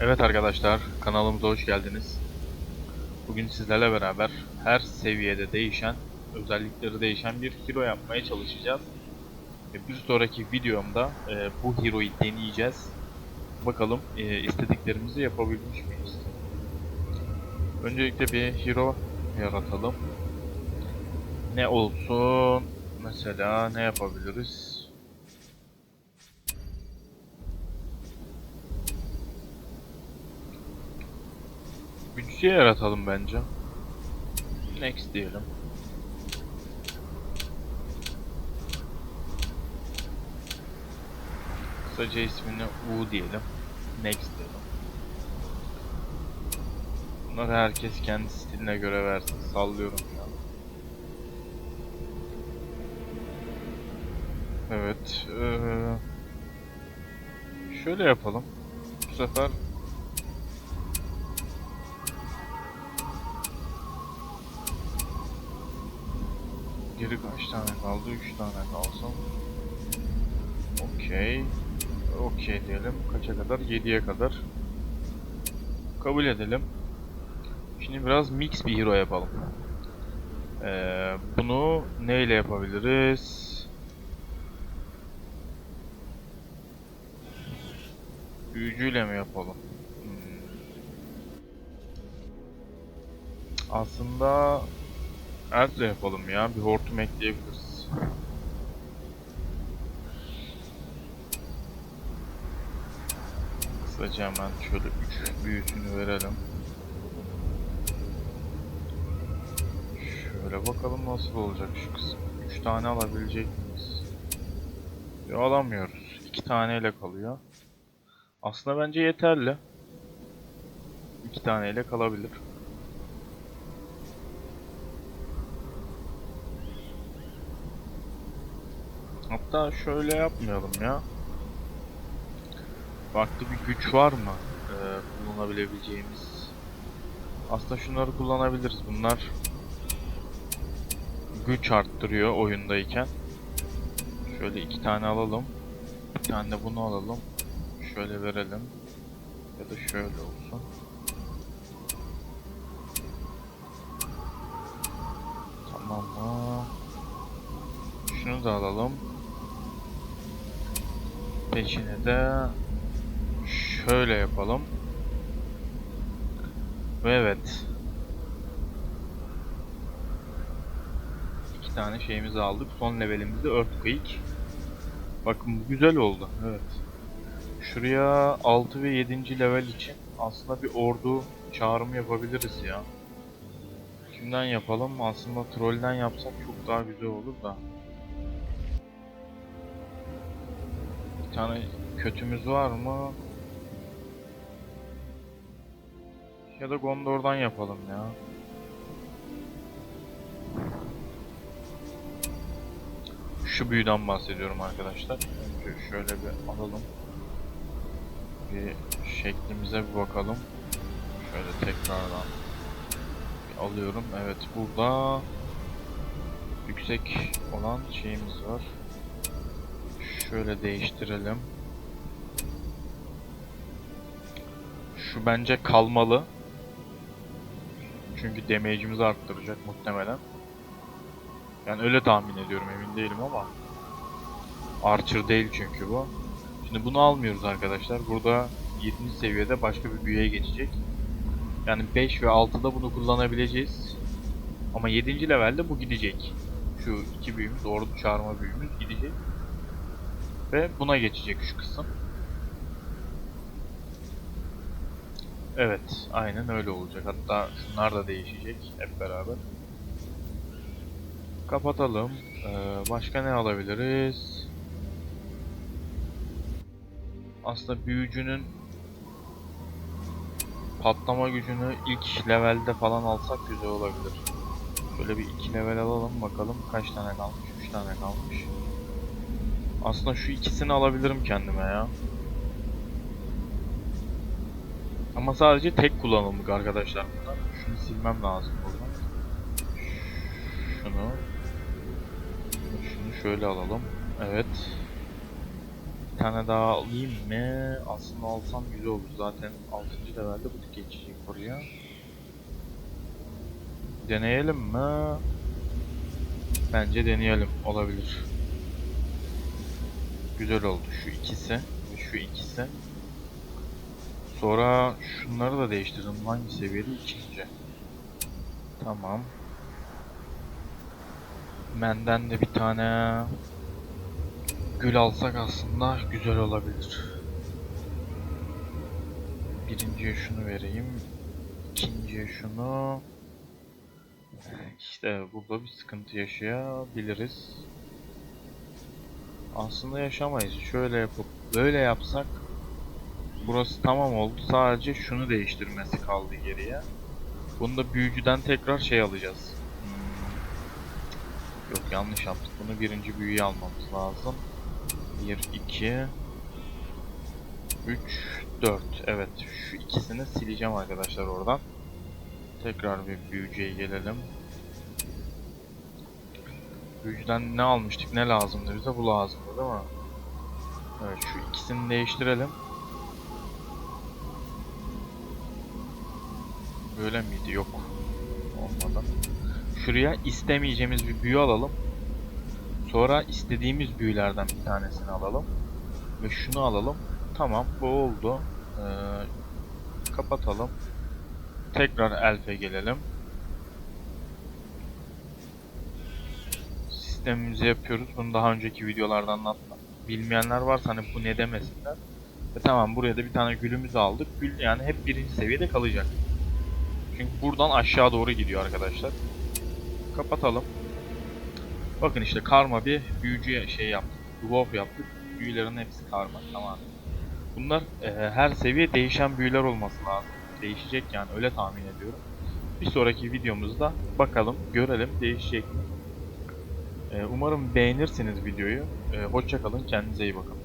Evet arkadaşlar, kanalımıza hoş geldiniz. Bugün sizlerle beraber her seviyede değişen, özellikleri değişen bir hero yapmaya çalışacağız. Bir sonraki videomda e, bu hero'yu deneyeceğiz. Bakalım e, istediklerimizi yapabilmiş miyiz? Öncelikle bir hero yaratalım. Ne olsun? Mesela ne yapabiliriz? Bütçe yaratalım bence. Next diyelim. Kısaca ismini U diyelim. Next diyelim. Bunları herkes kendi stiline göre versin. Sallıyorum ya. Evet. eee, şöyle yapalım. Bu sefer Geri kaç tane kaldı? 3 tane kalsın. Okey. Okey diyelim. Kaça kadar? 7'ye kadar. Kabul edelim. Şimdi biraz mix bir hero yapalım. Ee, bunu neyle yapabiliriz? Büyücüyle mi yapalım? Hmm. Aslında Ertle yapalım ya. Bir hortum ekleyebiliriz. Kısaca hemen şöyle 3 büyüsünü verelim. Şöyle bakalım nasıl olacak şu kısım. 3 tane alabilecek miyiz? Yo, alamıyoruz. 2 taneyle kalıyor. Aslında bence yeterli. 2 taneyle kalabilir. Hatta şöyle yapmayalım ya. Farklı bir güç var mı? Ee, kullanabilebileceğimiz. Aslında şunları kullanabiliriz. Bunlar güç arttırıyor oyundayken. Şöyle iki tane alalım. Bir tane de bunu alalım. Şöyle verelim. Ya da şöyle olsun. Tamam mı? Şunu da alalım. Peşine de şöyle yapalım. Ve evet. İki tane şeyimizi aldık. Son levelimizde Earthquake. Bakın bu güzel oldu. Evet. Şuraya 6 ve 7. level için aslında bir ordu çağrımı yapabiliriz ya. Kimden yapalım? Aslında trollden yapsak çok daha güzel olur da. Tane kötümüz var mı? Ya da Gondor'dan yapalım ya. Şu büyüden bahsediyorum arkadaşlar. Önce şöyle bir alalım. Bir şeklimize bir bakalım. Şöyle tekrardan bir alıyorum. Evet burada yüksek olan şeyimiz var. Şöyle değiştirelim. Şu bence kalmalı. Çünkü damage'imizi arttıracak muhtemelen. Yani öyle tahmin ediyorum emin değilim ama. Archer değil çünkü bu. Şimdi bunu almıyoruz arkadaşlar. Burada 7. seviyede başka bir büyüye geçecek. Yani 5 ve 6'da bunu kullanabileceğiz. Ama 7. levelde bu gidecek. Şu iki büyümüz, ordu çağırma büyümüz gidecek. Ve buna geçecek şu kısım. Evet, aynen öyle olacak. Hatta şunlar da değişecek hep beraber. Kapatalım. Ee, başka ne alabiliriz? Aslında büyücünün patlama gücünü ilk levelde falan alsak güzel olabilir. Şöyle bir iki level alalım bakalım kaç tane kalmış? 3 tane kalmış. Aslında şu ikisini alabilirim kendime ya. Ama sadece tek kullanımlık arkadaşlar bunlar. Şunu silmem lazım buradan. Şunu. Şunu şöyle alalım. Evet. bir tane daha alayım mı? Aslında alsam güzel olur. Zaten 6. levelde bu geçecek oraya. Deneyelim mi? Bence deneyelim. Olabilir. Güzel oldu şu ikisi ve şu ikisi. Sonra şunları da değiştirdim. Hangi seviyede? İkinci. Tamam. Benden de bir tane gül alsak aslında güzel olabilir. Birinciye şunu vereyim. ikinciye şunu. İşte burada bir sıkıntı yaşayabiliriz. Aslında yaşamayız. Şöyle yapıp böyle yapsak burası tamam oldu. Sadece şunu değiştirmesi kaldı geriye. Bunu da büyücüden tekrar şey alacağız. Hmm. Yok yanlış yaptık. Bunu birinci büyüye almamız lazım. 1, 2, 3, 4. Evet şu ikisini sileceğim arkadaşlar oradan. Tekrar bir büyücüye gelelim. Büyücüden ne almıştık ne lazımdı bize bu lazımdı değil mi? Evet şu ikisini değiştirelim. Böyle miydi? Yok. Olmadı. Şuraya istemeyeceğimiz bir büyü alalım. Sonra istediğimiz büyülerden bir tanesini alalım. Ve şunu alalım. Tamam bu oldu. Ee, kapatalım. Tekrar elfe gelelim. Sistemimizi yapıyoruz. Bunu daha önceki videolarda anlattım. Bilmeyenler varsa hani bu ne demesinler. E tamam buraya da bir tane gülümüzü aldık. Gül yani hep birinci seviyede kalacak. Çünkü buradan aşağı doğru gidiyor arkadaşlar. Kapatalım. Bakın işte karma bir büyücü şey yaptık. Dwarf yaptık. Büyülerin hepsi karma tamam. Bunlar e, her seviye değişen büyüler olması lazım. Değişecek yani öyle tahmin ediyorum. Bir sonraki videomuzda bakalım, görelim değişecek mi? E, umarım beğenirsiniz videoyu. E, hoşça kalın, kendinize iyi bakın.